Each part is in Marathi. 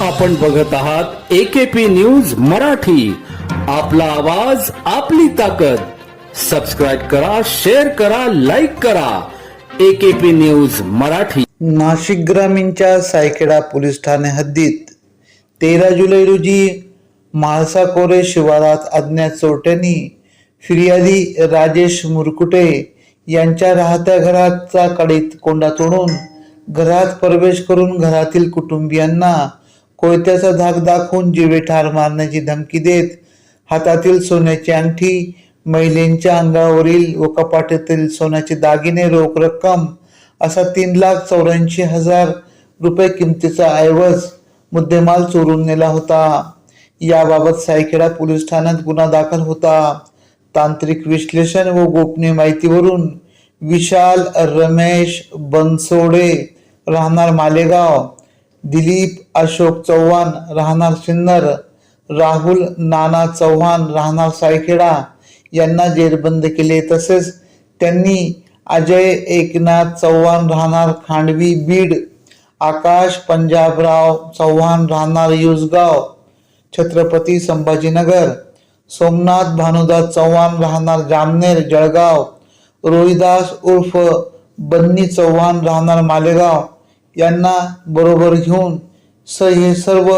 आपण बघत आहात एकेपी न्यूज मराठी. आपला आवाज आपली ताकद. सबस्क्राईब करा शेअर करा लाईक करा. AKP news Marathi. नाशिक ग्रामीणच्या सायखेडा पोलीस ठाणे हद्दीत तेरा जुलै रोजी म्हाळसा कोरे शिवारात अज्ञात चोरट्यांनी फिर्यादी राजेश मुरकुटे यांच्या राहत्या घराचा कडीत कोंडा तोडून घरात प्रवेश करून घरातील कुटुंबियांना कोयत्याचा धाक दाखवून जीवे ठार मारण्याची धमकी देत हातातील सोन्याची अंगठी महिलेंच्या अंगावरील व कपाटातील सोन्याचे दागिने रोख रक्कम असा तीन लाख चौऱ्याऐंशी हजार रुपये किमतीचा ऐवज मुद्देमाल चोरून नेला होता. याबाबत सायखेडा पोलीस ठाण्यात गुन्हा दाखल होता. तांत्रिक विश्लेषण व गोपनीय माहितीवरून विशाल रमेश बनसोडे राहणार मालेगाव. दिलीप अशोक चव्हाण राहणार सिन्नर राहुल नाना चव्हाण राहणार सायखेडा. यांना जेरबंद केले. तसेच त्यांनी अजय एकनाथ चव्हाण राहणार खांडवी बीड आकाश पंजाबराव चव्हाण राहणार युसगाव छत्रपती संभाजीनगर सोमनाथ भानुदास चव्हाण राहणार जामनेर जळगाव रोहिदास उर्फ बन्नी चव्हाण राहणार मालेगाव. यांना बरोबर घेऊन स हे सर्व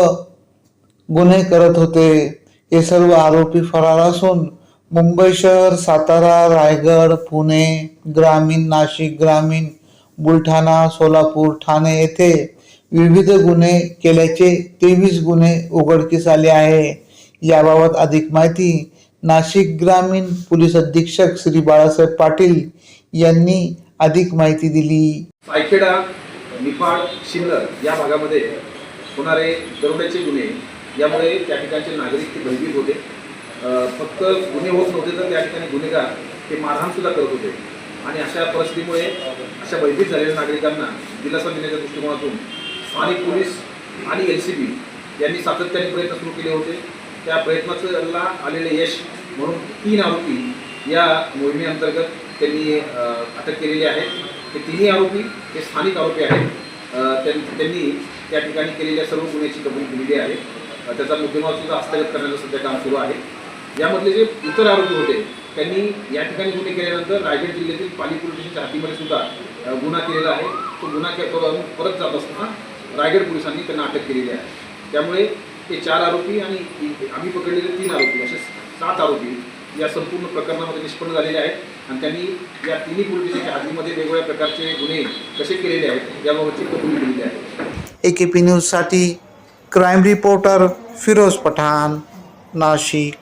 गुन्हे करत होते. हे सर्व आरोपी फरार असून मुंबई शहर सातारा रायगड पुणे ग्रामीण नाशिक ग्रामीण बुलढाणा सोलापूर ठाणे येथे विविध गुन्हे केल्याचे तेवीस गुन्हे उघडकीस आले आहे. याबाबत अधिक माहिती नाशिक ग्रामीण पोलीस अधीक्षक श्री बाळासाहेब पाटील यांनी अधिक माहिती दिली. निफाड शिन्नर या भागामध्ये होणारे दरोड्याचे गुन्हे यामुळे त्या ठिकाणचे नागरिक ते भयभीत होते. फक्त गुन्हे होत नव्हते तर त्या ठिकाणी गुन्हेगार ते मारहाणसुद्धा करत होते. आणि अशा परिस्थितीमुळे अशा भयभीत झालेल्या नागरिकांना दिलासा देण्याच्या दृष्टिकोनातून स्थानिक पोलीस आणि एल सी बी यांनी सातत्याने प्रयत्न सुरू केले होते. त्या प्रयत्नाला आलेले यश म्हणून तीन आरोपी या मोहिमेअंतर्गत त्यांनी अटक केलेली आहे. हे तिन्ही आरोपी हे स्थानिक आरोपी आहेत त्यां- त्यांनी त्या ठिकाणी केलेल्या सर्व गुन्ह्याची कबुली दिलेली आहे. त्याचा मुद्देमाल सुद्धा हस्तगत करण्याचं सध्या काम सुरू आहे. यामधले जे इतर आरोपी होते त्यांनी या ठिकाणी गुन्हे केल्यानंतर रायगड जिल्ह्यातील पाली पोलीस स्टेशनच्या सुद्धा गुन्हा केलेला आहे. तो गुन्हा करून परत जात असताना रायगड पोलिसांनी त्यांना अटक केलेली आहे. त्यामुळे ते चार आरोपी आणि आम्ही पकडलेले तीन आरोपी असे सात आरोपी या संपूर्ण प्रकरणामध्ये निष्पन्न झालेले आहेत. आणि त्यांनी या तिन्ही पोलीस हद्दीमध्ये वेगवेगळ्या प्रकारचे गुन्हे कसे केलेले आहेत याबाबतची कबुली दिलेली आहे. एकेपी न्यूजसाठी क्राईम रिपोर्टर फिरोज पठाण नाशिक.